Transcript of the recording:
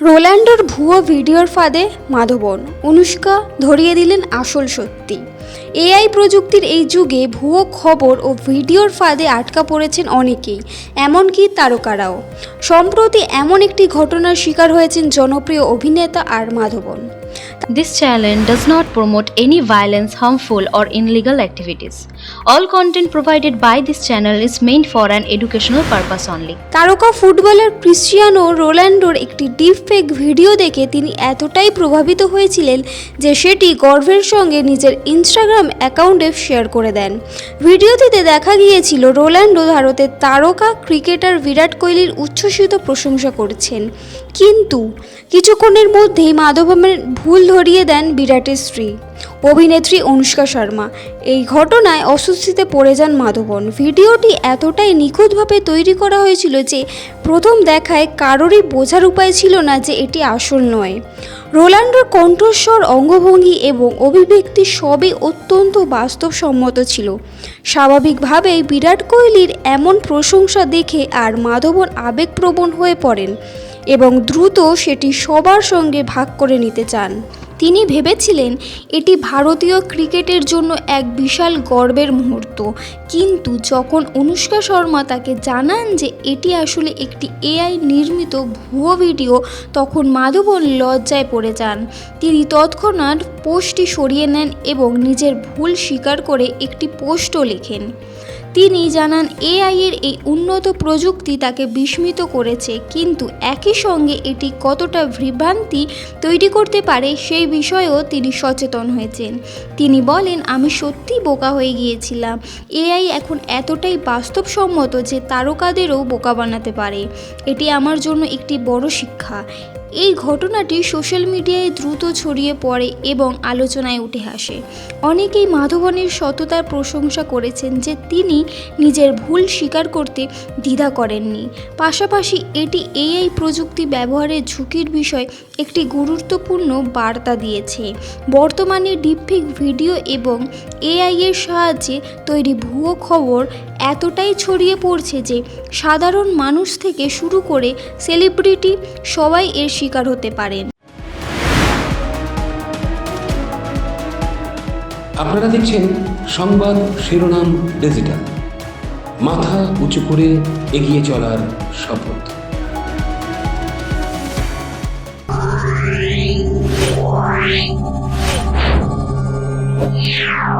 রোল্যান্ডোর ভুয়ো ভিডিওর ফাঁদে মাধবন অনুষ্কা ধরিয়ে দিলেন আসল সত্যি। এআই প্রযুক্তির এই যুগে ভুয়ো খবর ও ভিডিওর ফাঁদে আটকা পড়েছেন অনেকেই, এমনকি তারকারাও। সম্প্রতি এমন একটি ঘটনার শিকার হয়েছেন জনপ্রিয় অভিনেতা R Madhavan This channel does not promote any violence, harmful, or illegal activities. All content provided by this channel is meant for an educational purpose only. তারকা ফুটবলার ক্রিশ্চিয়ানো রোনাল্ডোর একটি ডিপফেক ভিডিও দেখে তিনি এতটাই প্রভাবিত হয়েছিলেন যে সেটি গর্বের সঙ্গে নিজের ইনস্টাগ্রাম অ্যাকাউন্টে শেয়ার করে দেন ভিডিওটিতে দেখা গিয়েছিল রোনাল্ডো ভারতের তারকা ক্রিকেটার বিরাট কোহলির উচ্ছ্বসিত প্রশংসা করছেন কিন্তু কিছুক্ষণের মধ্যেই মাধবমের ভুল ধরিয়ে দেন বিরাটের স্ত্রী। অভিনেত্রী অনুষ্কা শর্মা। এই ঘটনায় অস্বস্তিতে পড়ে যান মাধবন। ভিডিওটি এতটাই নিখুঁতভাবে তৈরি করা হয়েছিল যে, প্রথম দেখায় কারোরই বোঝার উপায় ছিল না যে এটি আসল নয়। রোনাল্ডোর কণ্ঠস্বর, অঙ্গভঙ্গি এবং অভিব্যক্তি সবই অত্যন্ত বাস্তবসম্মত ছিল। স্বাভাবিকভাবেই বিরাট কোহলির এমন প্রশংসা দেখে আর মাধবন আবেগপ্রবণ হয়ে পড়েন। এবং দ্রুত সেটি সবার সঙ্গে ভাগ করে নিতে চান। তিনি ভেবেছিলেন এটি ভারতীয় ক্রিকেটের জন্য এক বিশাল গর্বের মুহূর্ত। কিন্তু যখন অনুষ্কা শর্মা তাকে জানান যে এটি আসলে একটি এআই নির্মিত ভুয়ো ভিডিও, তখন মাধবন লজ্জায় পড়ে যান। তিনি তৎক্ষণাৎ পোস্টটি সরিয়ে নেন এবং নিজের ভুল স্বীকার করে একটি পোস্টও লেখেন। তিনি জানান, এআই এর এই উন্নত প্রযুক্তি তাকে বিস্মিত করেছে, কিন্তু একই সঙ্গে এটি কতটা বিভ্রান্তি তৈরি করতে পারে সেই বিষয়েও তিনি সচেতন হয়েছেন। তিনি বলেন, আমি সত্যি বোকা হয়ে গিয়েছিলাম। এআই এখন এতটাই বাস্তবসম্মত যে তারকাদেরও বোকা বানাতে পারে। এটি আমার জন্য একটি বড় শিক্ষা। এই ঘটনাটি সোশ্যাল মিডিয়ায় দ্রুত ছড়িয়ে পড়ে এবং আলোচনায় উঠে আসে। অনেকেই মাধবনের সততার প্রশংসা করেছেন যে তিনি নিজের ভুল স্বীকার করতে দ্বিধা করেননি। পাশাপাশি এটি এআই প্রযুক্তি ব্যবহারের ঝুঁকির বিষয় একটি গুরুত্বপূর্ণ বার্তা দিয়েছে। বর্তমানে ডিপফিক ভিডিও এবং এআই এর সাহায্যে তৈরি ভুয়ো খবর এতটাই ছড়িয়ে পড়ছে যে সাধারণ মানুষ থেকে শুরু করে সেলিব্রিটি সবাই এর শিকার হতে পারেন। আপনারা দেখছেন সংবাদ শিরোনাম ডিজিটাল। মাথা উঁচু করে এগিয়ে চলার শপথ। Yeah.